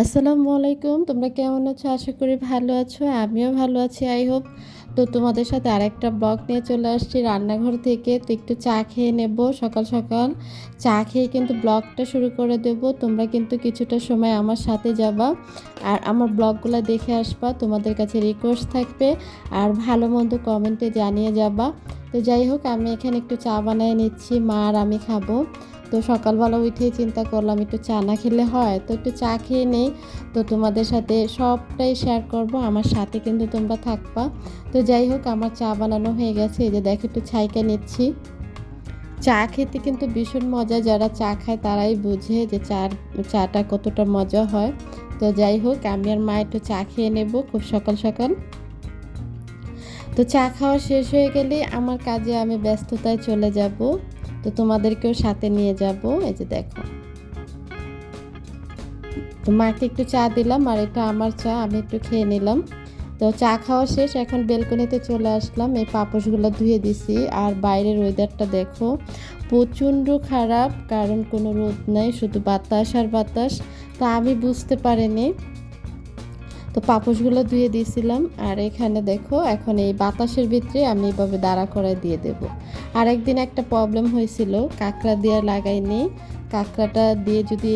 আসসালামু আলাইকুম। তোমরা কেমন আছো? আশা করি ভালো আছো। আমিও ভালো আছি আই হোপ তো তোমাদের সাথে আরেকটা ব্লগ নিয়ে চলে আসছি রান্নাঘর থেকে। তো একটু চা খেয়ে নেব সকাল সকাল। চা খেয়ে কিন্তু ব্লগটা শুরু করে দেব। তোমরা কিন্তু কিছুটা সময় আমার সাথে যাবা। আর আমার ব্লগগুলো দেখে আসবা। তোমাদের কাছে রিকোয়েস্ট থাকবে। আর ভালো মন্দ কমেন্টে জানিয়ে যাবা। তো যাই হোক, আমি এখানে একটু চা বানিয়ে নিচ্ছি। মা আর আমি খাব। তো সকালবেলা উঠেই চিন্তা করলাম, একটু চা না খেলে হয়? তো একটু চা খেয়ে নেই। তো তোমাদের সাথে সবটাই শেয়ার করব, আমার সাথে কিন্তু তোমরা থাকবা। তো যাই হোক, আমার চা বানানো হয়ে গেছে। এই যে দেখো, একটু ছাইকে নিচ্ছি। চা খেতে কিন্তু ভীষণ মজা, যারা চা খায় তারাই বুঝে যে চার, চাটা কতটা মজা হয়। তো যাই হোক, আমি আর মা একটু চা খেয়ে নেব, খুব সকাল সকাল। তো চা খাওয়া শেষ হয়ে গেলে আমার কাজে আমি ব্যস্ততায় চলে যাব। তো তোমাদেরকেও সাথে নিয়ে যাব। এই যে দেখো। তো মাকে একটু চা দিলাম আর এটা আমার চা, আমি একটু খেয়ে নিলাম। তো চা খাওয়া শেষ, এখন বেলকনিতে চলে আসলাম। এই পাপোশগুলো ধুয়ে দিছি। আর বাইরের ওয়েদারটা দেখো, প্রচণ্ড খারাপ, কারণ কোনো রোদ নাই, শুধু বাতাস আর বাতাস। তা আমি বুঝতে পারিনি। তো পাপোশগুলো ধুয়ে দিয়েছিলাম। আর এখানে দেখো, এখন এই বাতাসের ভিতরে আমি এইভাবে দাঁড়া করায় দিয়ে দেব। আর একদিন একটা প্রবলেম হয়েছিল, কাঁকড়া দিয়ে লাগাইনি কাঁকড়াটা দিয়ে যদি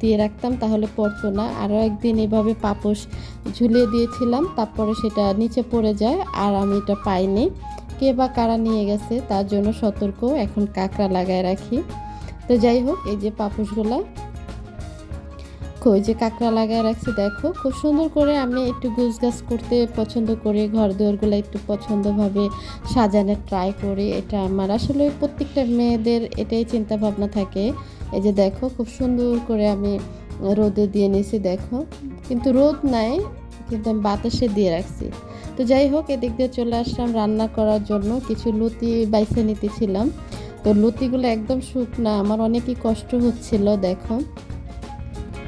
দিয়ে রাখতাম তাহলে পড়তো না। আরও একদিন এভাবে পাপোশ ঝুলিয়ে দিয়েছিলাম, তারপরে সেটা নিচে পড়ে যায়, আর আমি এটা পাইনি। কে বা কারা নিয়ে গেছে, তার জন্য সতর্ক, এখন কাঁকড়া লাগায় রাখি। তো যাই হোক, এই যে পাপোশগুলা ওই যে কাঁকড়া লাগায় রাখছি, দেখো খুব সুন্দর করে আমি একটু গুছ গাছ করতে পছন্দ করি, ঘর দুয়ারগুলো একটু পছন্দভাবে সাজানোর ট্রাই করি। এটা আমার আসলে প্রত্যেকটা মেয়েদের এটাই চিন্তা ভাবনা থাকে। এই যে দেখো খুব সুন্দর করে আমি রোদে দিয়ে নিয়েছি, দেখো। কিন্তু রোদ নাই, কিন্তু আমি বাতাসে দিয়ে রাখছি। তো যাই হোক, এদিক দিয়ে চলে আসলাম রান্না করার জন্য। কিছু লুতি বাইসে নিতেছিলাম। তো লুতিগুলো একদম শুকনা, আমার অনেকই কষ্ট হচ্ছিল, দেখো।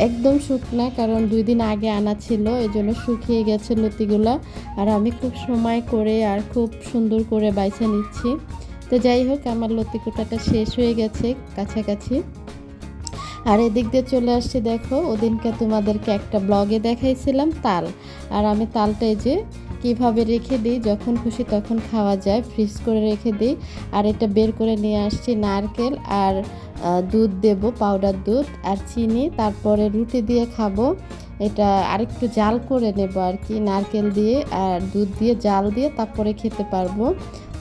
একদম শুকনা কারণ দুই দিন আগে আনা ছিল এই জন্য শুকিয়ে গেছে লতিগুলো। আর আমি খুব সময় করে আর খুব সুন্দর করে বাইছে নিচ্ছি। তো যাই হোক, আমার লতি কোটাটা শেষ হয়ে গেছে কাছাকাছি। আর এদিক দিয়ে চলে আসছে, দেখো, ওদিনকে তোমাদেরকে একটা ব্লগে দেখাইছিলাম তাল। আর আমি তালটাই যে কীভাবে রেখে দিই? যখন খুশি তখন খাওয়া যায়। ফ্রিজ করে রেখে দিই। আর এটা বের করে নিয়ে আসছি নারকেল আর দুধ দেব, পাউডার দুধ আর চিনি। তারপরে রুটি দিয়ে খাব। এটা আরেকটু জাল করে নেব আর কি, নারকেল দিয়ে আর দুধ দিয়ে জাল দিয়ে তারপরে খেতে পারব।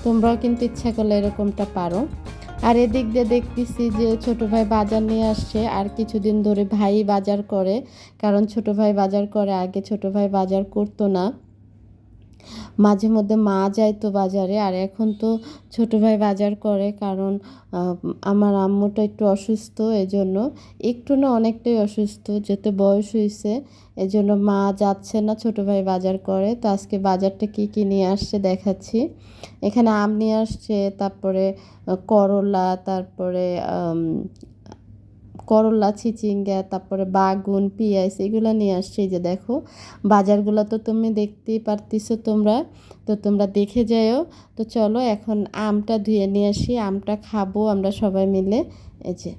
তোমরাও কিন্তু ইচ্ছা করলে এরকমটা পারো। আর এদিক দিয়ে দেখতেছি যে ছোট ভাই বাজার নিয়ে আসছে। আর কিছুদিন ধরে ভাই বাজার করে। কারণ ছোট ভাই বাজার করে, আগে ছোট ভাই বাজার করতো না। মাঝে মধ্যে মা যায় তো বাজারে, আর এখন তো ছোট ভাই বাজার করে কারণ আমার আম্মুটা একটু অসুস্থ, এজন্য একটু না অনেকটাই অসুস্থ যেতে বয়স হয়েছে এজন্য মা যাচ্ছে না ছোট ভাই বাজার করে। তো আজকে বাজারটা কী কী নিয়ে আসছে দেখাচ্ছি। এখানে আম নিয়ে আসছে, তারপরে করলা, তারপরে করলা, চিচিঙ্গা, তারপরে বাগুন, পেঁয়াজ এগুলো নিয়ে আসছে যে দেখো। বাজারগুলো তো তুমি দেখতেই পারতেছো তোমরা, তো তোমরা দেখে যাও তো চলো এখন আমটা ধুয়ে নিয়ে আসি, আমটা খাব আমরা সবাই মিলে, এই যে।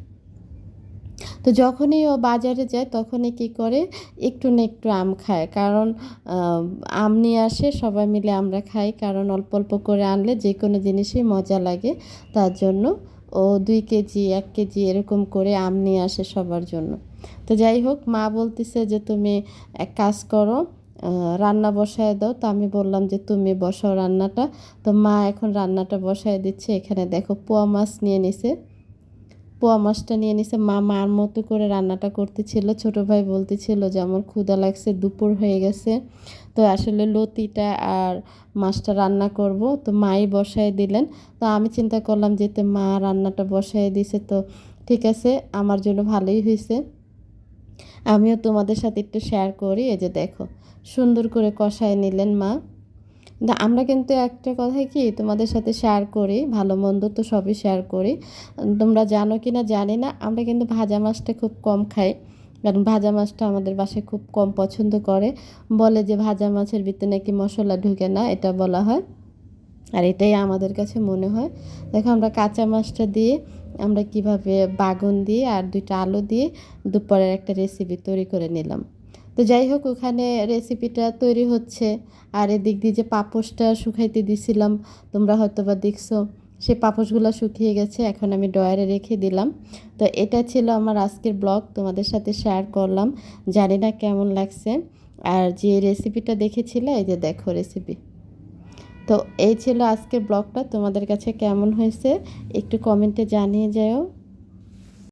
তো যখনই ও বাজারে যায় তখনই কি করে, একটু না একটু আম খায়। কারণ আম নিয়ে আসে, সবাই মিলে আমরা খাই। কারণ অল্প অল্প করে আনলে যে কোনো জিনিসই মজা লাগে, তার জন্য ও দুই কেজি, এক কেজি এরকম করে আম নিয়ে আসে সবার জন্য। তো যাই হোক, মা বলতেছে যে, তুমি এক কাজ করো রান্না বসায় দাও। তো আমি বললাম যে, তুমি বসাও রান্নাটা। তো মা এখন রান্নাটা বসায় দিচ্ছে। এখানে দেখো পোয়া মাছ নিয়ে নিছে। পোয়া মাছটা নিয়ে নিছে। মা মার মতো করে রান্নাটা করতেছিল। ছোট ভাই বলতেছিল যে, আমার ক্ষুদা লাগছে, দুপুর হয়ে গেছে। তো আসলে লতিটা আর মাছটা রান্না করব। তো মাই বসায় দিলেন। তো আমি চিন্তা করলাম যেতে মা রান্নাটা বসায় দিছে, তো ঠিক আছে, আমার জন্য ভালোই হয়েছে আমিও তোমাদের সাথে একটু শেয়ার করি। এই যে দেখো, সুন্দর করে কষায় নিলেন মা। আমরা কিন্তু একটা কথাই কি তোমাদের সাথে শেয়ার করি, ভালো মন্দ তো সবই শেয়ার করি। তোমরা জানো কি না জানি না, আমরা কিন্তু ভাজা মাছটা খুব কম খাই। কারণ ভাজা মাছটা আমাদের বাসায় খুব কম পছন্দ করে। বলে যে ভাজা মাছের ভিতরে নাকি মশলা ঢুকে না, এটা বলা হয়। আর এটাই আমাদের কাছে মনে হয়। দেখো, আমরা কাঁচা মাছটা দিয়ে, আমরা কীভাবে বাগুন দিয়ে আর দুইটা আলু দিয়ে দুপুরের একটা রেসিপি তৈরি করে নিলাম। তো যাই হোক, ওখানে রেসিপিটা তৈরি হচ্ছে। আর এদিক দিয়ে যে পাপোশটা শুকাইতে দিছিলাম, তোমরা হয়তো বা দেখছ, সে পাপোশগুলো শুকিয়ে গেছে, এখন আমি ডয়ারে রেখে দিলাম। তো এটা ছিল আমার আজকের ব্লগ, তোমাদের সাথে শেয়ার করলাম। জানি না কেমন লাগছে। আর যে রেসিপিটা দেখেছিলে, এই যে দেখো রেসিপি তো এই ছিল আজকের ব্লগটা, তোমাদের কাছে কেমন হয়েছে, একটু কমেন্টে জানিয়ে যাও।